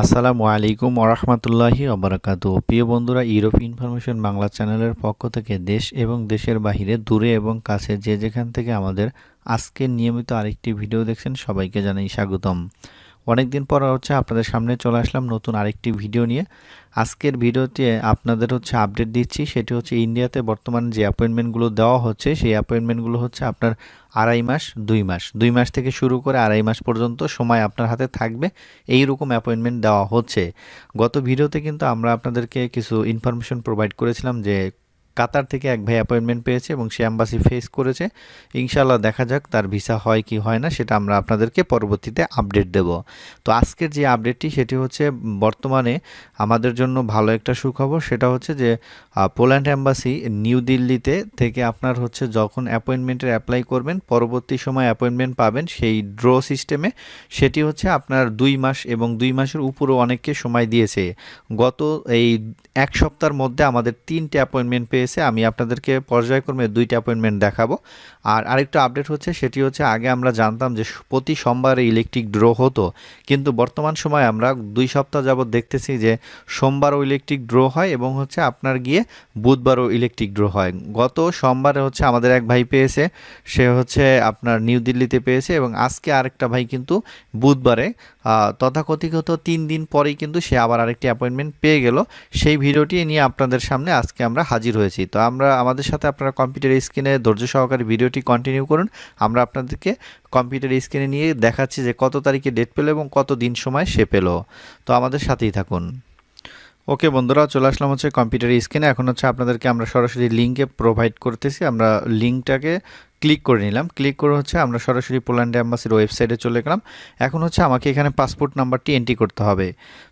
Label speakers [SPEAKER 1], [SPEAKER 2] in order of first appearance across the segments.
[SPEAKER 1] আসসালামু আলাইকুম ওরহমতুল্লাহি অবরাকাত প্রিয় বন্ধুরা, ইউরোপ ইনফরমেশন বাংলা চ্যানেলের পক্ষ থেকে দেশ এবং দেশের বাহিরে, দূরে এবং কাছে যে যেখান থেকে আমাদের আজকের নিয়মিত আরেকটি ভিডিও দেখছেন সবাইকে জানাই স্বাগতম। অনেক দিন পর হচ্ছে আপনাদের সামনে চলে আসলাম নতুন আরেকটি ভিডিও নিয়ে। আজকের ভিডিওতে আপনাদের হচ্ছে আপডেট দিচ্ছি, সেটি হচ্ছে ইন্ডিয়াতে বর্তমানে যে অ্যাপয়েন্টমেন্টগুলো দেওয়া হচ্ছে, সেই অ্যাপয়েন্টমেন্টগুলো হচ্ছে আপনার আড়াই মাস, দুই মাস। দুই মাস থেকে শুরু করে আড়াই মাস পর্যন্ত সময় আপনার হাতে থাকবে এই রকম অ্যাপয়েন্টমেন্ট দেওয়া হচ্ছে। গত ভিডিওতে কিন্তু আমরা আপনাদেরকে কিছু ইনফরমেশন প্রোভাইড করেছিলাম যে কাতার থেকে এক ভাই অ্যাপয়েন্টমেন্ট পেয়েছে এবং সে অ্যাম্বাসি ফেস করেছে। ইনশাল্লাহ দেখা যাক তার ভিসা হয় কি হয় না, সেটা আমরা আপনাদেরকে পরবর্তীতে আপডেট দেব। তো আজকের যে আপডেটটি সেটি হচ্ছে বর্তমানে আমাদের জন্য ভালো একটা সুখবর, সেটা হচ্ছে যে পোল্যান্ড অ্যাম্বাসি নিউ দিল্লিতে থেকে আপনার হচ্ছে যখন অ্যাপয়েন্টমেন্টের অ্যাপ্লাই করবেন, পরবর্তী সময় অ্যাপয়েন্টমেন্ট পাবেন সেই ড্র সিস্টেমে সেটি হচ্ছে আপনার দুই মাস এবং দুই মাসের উপরও অনেককে সময় দিয়েছে। গত এই এক সপ্তাহের মধ্যে আমাদের তিনটে অ্যাপয়েন্টমেন্ট পেয়েছে আমি আপনাদেরকে পর্যায়ক্রমে দুইটা অ্যাপয়েন্টমেন্ট দেখাবো। আর আরেকটা আপডেট হচ্ছে, সেটি হচ্ছে আগে আমরা জানতাম যে প্রতি সোমবারে ইলেকট্রিক ড্র হতো, কিন্তু বর্তমান সময় আমরা দুই সপ্তাহ যাবৎ দেখতেছি যে সোমবারও ইলেকট্রিক ড্র হয় এবং হচ্ছে আপনার গিয়ে বুধবারও ইলেকট্রিক ড্র হয়। গত সোমবারে হচ্ছে আমাদের এক ভাই পেয়েছে, সে হচ্ছে আপনার নিউ দিল্লিতে পেয়েছে এবং আজকে আরেকটা ভাই কিন্তু বুধবারে তথাকথিত তিন দিন পরেই কিন্তু সে আবার আরেকটি অ্যাপয়েন্টমেন্ট পেয়ে গেল। সেই ভিডিওটি নিয়ে আপনাদের সামনে আজকে আমরা হাজির হয়েছি। তো আমরা আমাদের সাথে আপনারা কম্পিউটার স্ক্রিনে ধৈর্য সহকারে ভিডিওটি কন্টিনিউ করুন। আমরা আপনাদেরকে কম্পিউটার স্ক্রিনে নিয়ে দেখাচ্ছি যে কত তারিখে ডেট পেল এবং কত দিন সময় সে পেল। তো আমাদের সাথেই থাকুন। ওকে বন্ধুরা, চলে আসলাম হচ্ছে কম্পিউটার স্ক্রিনে এখন হচ্ছে আপনাদেরকে আমরা সরাসরি লিঙ্কে প্রোভাইড করতেছি। আমরা লিঙ্কটাকে ক্লিক করে নিলাম। ক্লিক করে হচ্ছে আমরা সরাসরি পোল্যান্ড অ্যাম্বাসির ওয়েবসাইটে চলে গেলাম। এখন হচ্ছে আমাকে এখানে পাসপোর্ট নাম্বারটি এন্ট্রি করতে হবে।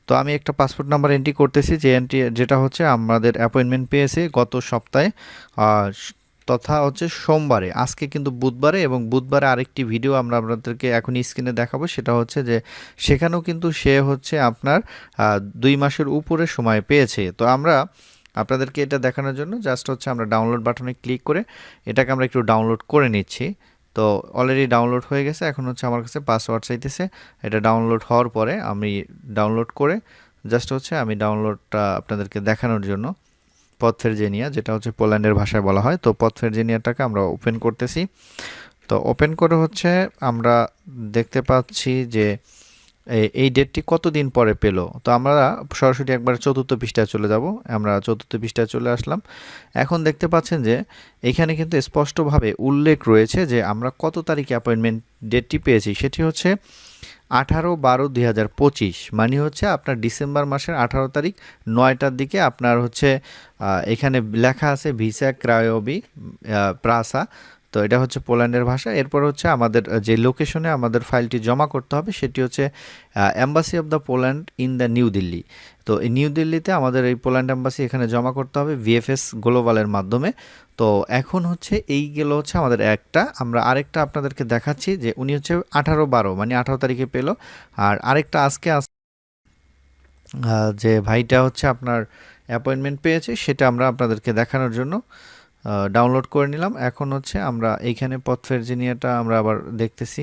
[SPEAKER 1] তো আমি একটা পাসপোর্ট নাম্বার এন্ট্রি করতেছি, যে এন্ট্রি যেটা হচ্ছে আমাদের অ্যাপয়েন্টমেন্ট পেয়েছে গত সপ্তাহে। তথা হচ্ছে সোমবারে, আজকে কিন্তু বুধবারে এবং বুধবারে আরেকটি ভিডিও আমরা আপনাদেরকে এখন স্ক্রিনে দেখাবো, সেটা হচ্ছে যে সেখানেও কিন্তু সে হচ্ছে আপনার দুই মাসের উপরে সময় পেয়েছে। তো আমরা আপনাদেরকে এটা দেখানোর জন্য জাস্ট হচ্ছে আমরা ডাউনলোড বাটনে ক্লিক করে এটাকে আমরা একটু ডাউনলোড করে নিচ্ছি। তো অলরেডি ডাউনলোড হয়ে গেছে, এখন হচ্ছে আমার কাছে পাসওয়ার্ড চাইতেছে, এটা ডাউনলোড হওয়ার পরে আমি ডাউনলোড করে জাস্ট হচ্ছে আমি ডাউনলোডটা আপনাদেরকে দেখানোর জন্য। পথফেরজেনিয়া, যেটা হচ্ছে পোল্যান্ডের ভাষায় বলা হয়। তো পথফেরজেনিয়াটাকে আমরা ওপেন করতেছি। তো ওপেন করে হচ্ছে আমরা দেখতে পাচ্ছি যে এই ডেটটি কতদিন পরে পেল? তো আমরা সরাসরি একবার চতুর্থ পৃষ্ঠায় চলে যাব। আমরা চতুর্থ পৃষ্ঠায় চলে আসলাম। এখন দেখতে পাচ্ছেন যে, এখানে কিন্তু স্পষ্টভাবে উল্লেখ রয়েছে যে, আমরা কত তারিখে অ্যাপয়েন্টমেন্ট ডেটটি পেয়েছি? সেটি হচ্ছে আঠারো বারো দুই হাজার পঁচিশ। মানে হচ্ছে আপনার ডিসেম্বর মাসের আঠারো তারিখ, নয়টার দিকে আপনার হচ্ছে এখানে লেখা আছে ভিসা ক্রায়োবি প্রাসা। তো এটা হচ্ছে পোল্যান্ডের ভাষা। এরপর হচ্ছে আমাদের যে লোকেশনে আমাদের ফাইলটি জমা করতে হবে সেটি হচ্ছে embassy of the Poland in the New Delhi তো এই নিউ দিল্লিতে আমাদের এই পোল্যান্ড অ্যাম্বাসি এখানে জমা করতে হবে ভিএফএস গ্লোবালের মাধ্যমে। তো এখন হচ্ছে এই গেল হচ্ছে আমাদের একটা। আমরা আরেকটা আপনাদেরকে দেখাচ্ছি যে উনি হচ্ছে আঠারো বারো মানে আঠারো তারিখে পেল। আর আরেকটা আজকে আস- যে ভাইটা হচ্ছে আপনার অ্যাপয়েন্টমেন্ট পেয়েছে, সেটা আমরা আপনাদেরকে দেখানোর জন্য। ডাউনলোড করে নিলাম। এখন হচ্ছে আমরা এইখানে পথ ফেরজিনিয়াটা আমরা আবার দেখতেছি।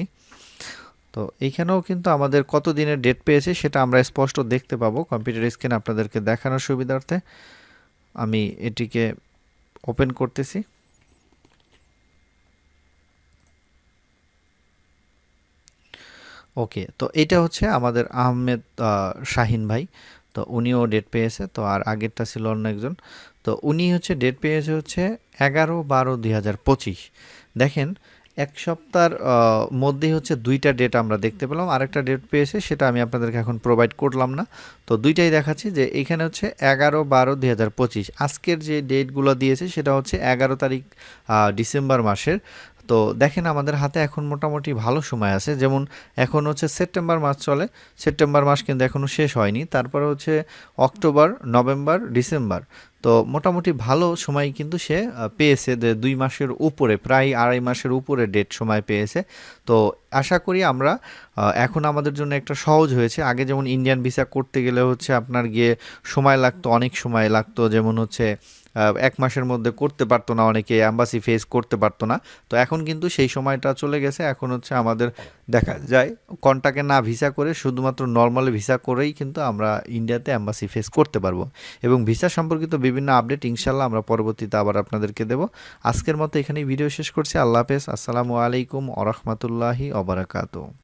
[SPEAKER 1] তো এইখানেও কিন্তু আমাদের কত দিনের ডেট পেয়েছে সেটা আমরা স্পষ্ট দেখতে পাবো। কম্পিউটার স্ক্রিন আপনাদেরকে দেখানোর সুবিধার্থে আমি এটিকে ওপেন করতেছি। ওকে তো এটা হচ্ছে আমাদের আহমেদ আহ, শাহিন ভাই। তো উনিও ডেট পেয়েছে তো আর আগেরটা ছিল অন্য একজন। তো উনি হচ্ছে ডেট পেয়েছে হচ্ছে এগারো বারো দুই হাজার পঁচিশ। দেখেন এক সপ্তাহের আহ, মধ্যেই হচ্ছে দুইটা ডেট আমরা দেখতে পেলাম। আরেকটা ডেট পেয়েছে সেটা আমি আপনাদেরকে এখন প্রোভাইড করলাম না। তো দুইটাই দেখাচ্ছি যে এখানে হচ্ছে এগারো বারো দুই আজকের যে ডেটগুলো দিয়েছে সেটা হচ্ছে এগারো তারিখ ডিসেম্বর মাসের। তো দেখেন আমাদের হাতে এখন মোটামুটি ভালো সময় আছে। যেমন এখন হচ্ছে সেপ্টেম্বর মাস চলে, সেপ্টেম্বর মাস কিন্তু এখনও শেষ হয়নি। তারপরে হচ্ছে অক্টোবর, নভেম্বর, ডিসেম্বর। তো মোটামুটি ভালো সময় কিন্তু সে পেয়েছে দুই মাসের উপরে, প্রায় আড়াই মাসের উপরে ডেট সময় পেয়েছে। তো আশা করি আমরা এখন আমাদের জন্য একটা সহজ হয়েছে। আগে যেমন ইন্ডিয়ান ভিসা করতে গেলে হচ্ছে আপনার গিয়ে সময় লাগতো, অনেক সময় লাগতো। যেমন হচ্ছে এক মাসের মধ্যে করতে পারতো না অনেকে অ্যাম্বাসি ফেস করতে পারতো না। তো এখন কিন্তু সেই সময়টা চলে গেছে। এখন হচ্ছে আমাদের দেখা যায় কন্টাকে না ভিসা করে, শুধুমাত্র নর্মাল ভিসা করেই কিন্তু আমরা ইন্ডিয়াতে অ্যাম্বাসি ফেস করতে পারব। এবং ভিসা সম্পর্কিত বিভিন্ন আপডেট ইনশাল্লাহ আমরা পরবর্তীতে আবার আপনাদেরকে দেব। আজকের মতো এখানেই ভিডিও শেষ করছি। আল্লাহ হাফেজ। আসসালামু আলাইকুম আরহামতুল্লাহি অবরাকাতু